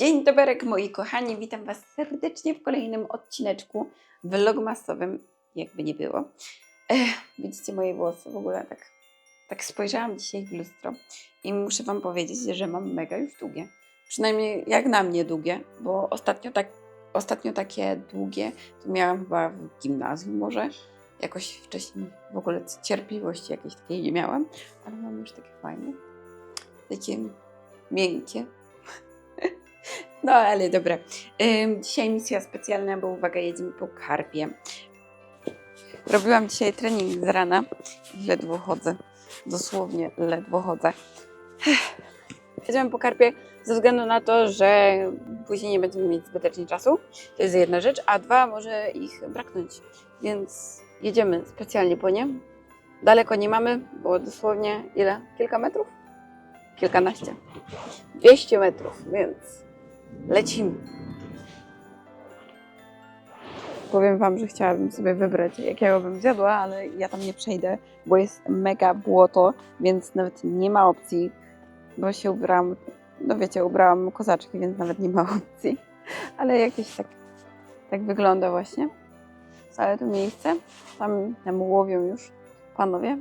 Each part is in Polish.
Dzień dobry, moi kochani, witam Was serdecznie w kolejnym odcineczku vlogmasowym, jakby nie było. Ech, widzicie moje włosy, w ogóle tak, tak spojrzałam dzisiaj w lustro i muszę Wam powiedzieć, że mam mega już długie. Przynajmniej jak na mnie długie, bo ostatnio, tak, ostatnio takie długie to miałam chyba w gimnazjum może. Jakoś wcześniej w ogóle cierpliwości jakiejś takiej nie miałam, ale mam już takie fajne, takie miękkie. No ale dobra. Ym, dzisiaj misja specjalna, bo uwaga, jedziemy po karpie. Robiłam dzisiaj trening z rana ledwo chodzę. Dosłownie ledwo chodzę. Jedziemy po karpie ze względu na to, że później nie będziemy mieć zbytecznie czasu. To jest jedna rzecz, a dwa może ich braknąć. Więc jedziemy specjalnie po nie. Daleko nie mamy, bo dosłownie ile? Kilka metrów? Kilkanaście. 200 metrów, więc lecimy. Powiem Wam, że chciałabym sobie wybrać, jakiego bym zjadła, ale ja tam nie przejdę, bo jest mega błoto, więc nawet nie ma opcji, bo się ubrałam, no wiecie, ubrałam kozaczki, więc nawet nie ma opcji, ale jakieś tak, tak wygląda właśnie. Całe to miejsce, tam, tam łowią już panowie.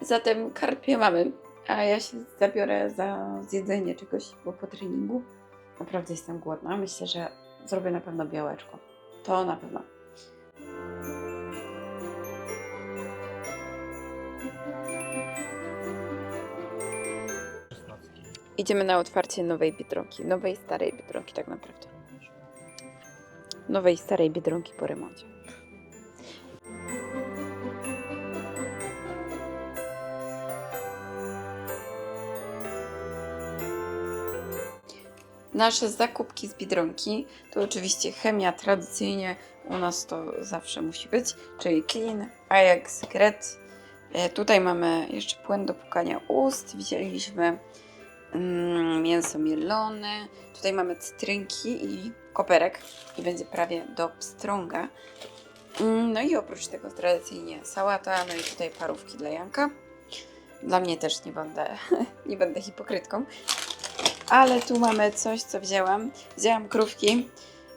Zatem karpie mamy, a ja się zabiorę za zjedzenie czegoś, bo po treningu naprawdę jestem głodna. Myślę, że zrobię na pewno białeczko. To na pewno. Idziemy na otwarcie nowej Biedronki. Nowej, starej Biedronki tak naprawdę. Nowej, starej Biedronki po remoncie. Nasze zakupki z Biedronki to oczywiście chemia tradycyjnie u nas to zawsze musi być, czyli Clean, Ajax, Gret. E, Tutaj mamy jeszcze płyn do pukania ust, widzieliśmy mm, mięso mielone, tutaj mamy cytrynki i koperek i będzie prawie do pstrąga. Mm, No i oprócz tego tradycyjnie sałata, no i tutaj parówki dla Janka. Dla mnie też nie będę, nie będę hipokrytką. Ale tu mamy coś, co wzięłam. Wzięłam krówki,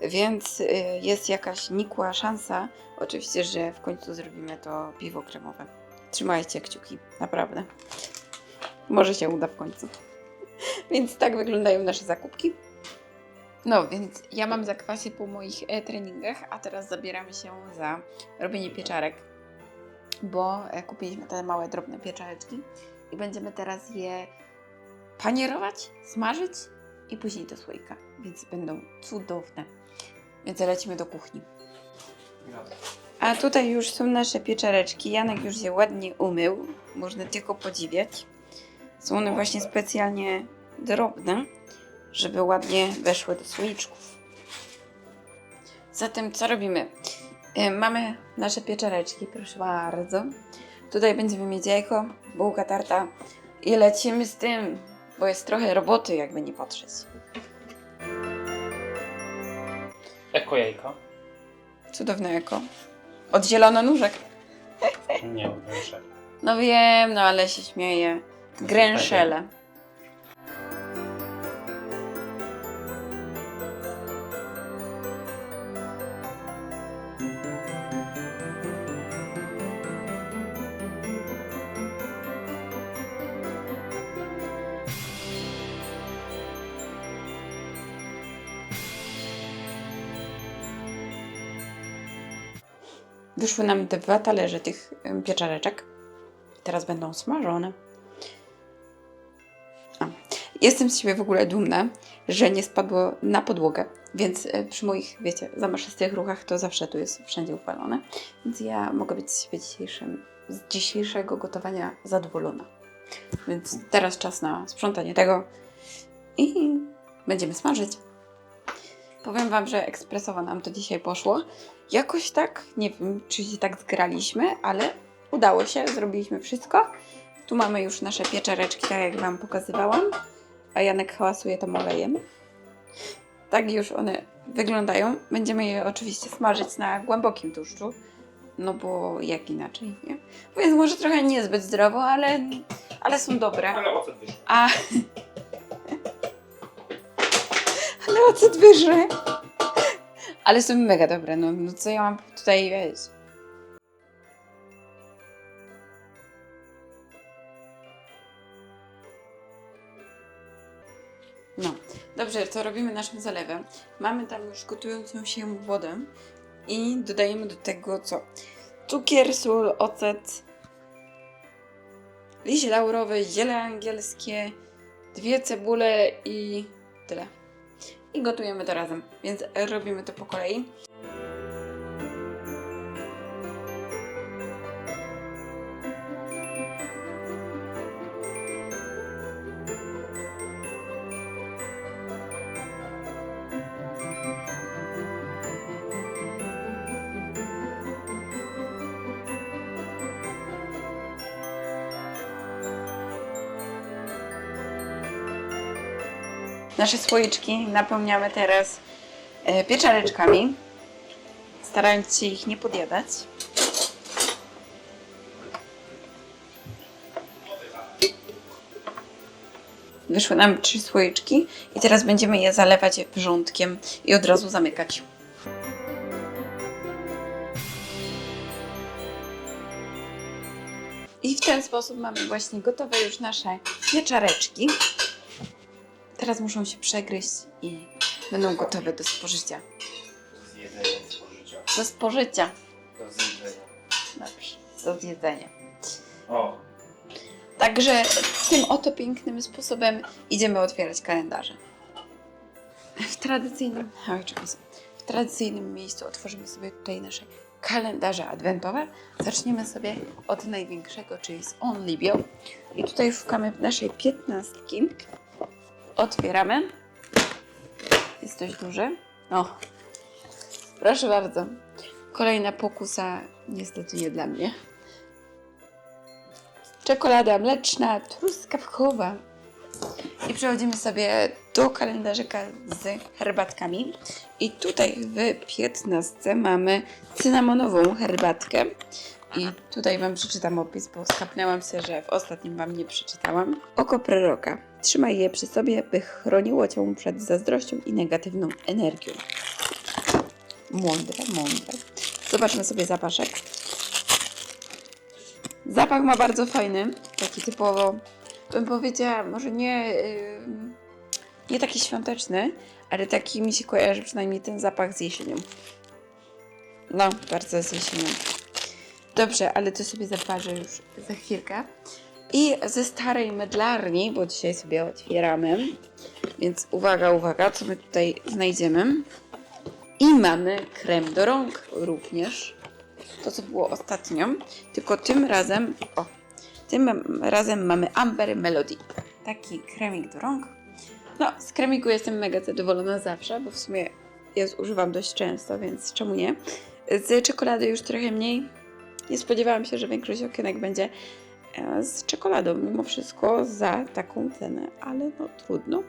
więc y, jest jakaś nikła szansa. Oczywiście, że w końcu zrobimy to piwo kremowe. Trzymajcie kciuki, naprawdę. Może się uda w końcu. Więc tak wyglądają nasze zakupki. No, więc ja mam zakwasy po moich e, treningach, a teraz zabieramy się za robienie pieczarek, bo e, kupiliśmy te małe, drobne pieczareczki i będziemy teraz je panierować, smażyć i później do słoika, więc będą cudowne. Więc lecimy do kuchni. A tutaj już są nasze pieczareczki. Janek już je ładnie umył. Można tylko podziwiać. Są one właśnie specjalnie drobne, żeby ładnie weszły do słoiczków. Zatem co robimy? E, Mamy nasze pieczareczki, proszę bardzo. Tutaj będziemy mieć jajko, bułka tarta i lecimy z tym, bo jest trochę roboty, jakby nie patrzeć. Eko jajko? Cudowne jako. Od zielono-nóżek. Nie, muszę. No wiem, no ale się śmieję. Gręszele. Wyszły nam dwa talerze tych pieczareczek. Teraz będą smażone. A. Jestem z siebie w ogóle dumna, że nie spadło na podłogę, więc e, przy moich, wiecie, zamaszystych ruchach to zawsze tu jest wszędzie upalone. Więc ja mogę być z siebie dzisiejszym, z dzisiejszego gotowania zadowolona. Więc teraz czas na sprzątanie tego i będziemy smażyć. Powiem Wam, że ekspresowo nam to dzisiaj poszło. Jakoś tak, nie wiem, czy się tak zgraliśmy, ale udało się, zrobiliśmy wszystko. Tu mamy już nasze pieczareczki, tak jak Wam pokazywałam, a Janek hałasuje tam olejem. Tak już one wyglądają. Będziemy je oczywiście smażyć na głębokim tłuszczu, no bo jak inaczej, nie? Więc może trochę niezbyt zdrowo, ale, ale są dobre. Ale ocet wyszło. A. ocet wyżre. Ale są mega dobre, no, no co ja mam tutaj wiedzieć? No, dobrze, to robimy naszym zalewem. Mamy tam już gotującą się wodę i dodajemy do tego co? Cukier, sól, ocet, liście laurowe, ziele angielskie, dwie cebule i tyle. I gotujemy to razem, więc robimy to po kolei. Nasze słoiczki napełniamy teraz e, pieczareczkami, starając się ich nie podjadać. Wyszły nam trzy słoiczki i teraz będziemy je zalewać wrzątkiem i od razu zamykać. I w ten sposób mamy właśnie gotowe już nasze pieczareczki. Teraz muszą się przegryźć i będą gotowe do spożycia. Do zjedzenia, spożycia. Do spożycia. Do zjedzenia. Dobrze, do zjedzenia. O, Także tym oto pięknym sposobem idziemy otwierać kalendarze. W tradycyjnym, oj, czekaj sobie. w tradycyjnym miejscu otworzymy sobie tutaj nasze kalendarze adwentowe. Zaczniemy sobie od największego, czyli z Only Bio. I tutaj szukamy naszej piętnastki. Otwieramy. Jest dość duży. O, proszę bardzo. Kolejna pokusa, niestety nie dla mnie. Czekolada mleczna, truskawkowa. I przechodzimy sobie do kalendarzyka z herbatkami. I tutaj w 15 mamy cynamonową herbatkę. I tutaj Wam przeczytam opis, bo skapnęłam się, że w ostatnim Wam nie przeczytałam. Oko proroka. Trzymaj je przy sobie, by chroniło Cię przed zazdrością i negatywną energią. Mądre, mądre. Zobaczmy sobie zapaszek. Zapach ma bardzo fajny, taki typowo, bym powiedziała, może nie, ym, nie taki świąteczny, ale taki mi się kojarzy przynajmniej ten zapach z jesienią. No, bardzo z jesienią. Dobrze, ale to sobie zaparzę już za chwilkę. I ze starej mydlarni, bo dzisiaj sobie otwieramy, więc uwaga, uwaga, co my tutaj znajdziemy. I mamy krem do rąk również to, co było ostatnio, tylko tym razem, o, tym razem mamy Amber Melody. Taki kremik do rąk. No, z kremiku jestem mega zadowolona zawsze, bo w sumie ja używam dość często, więc czemu nie? Z czekolady już trochę mniej. Nie spodziewałam się, że większość okienek będzie z czekoladą, mimo wszystko za taką cenę, ale no trudno.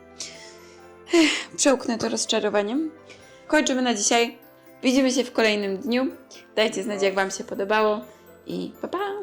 Ech, Przełknę to rozczarowaniem. Kończymy na dzisiaj. Widzimy się w kolejnym dniu. Dajcie znać, jak Wam się podobało i pa pa!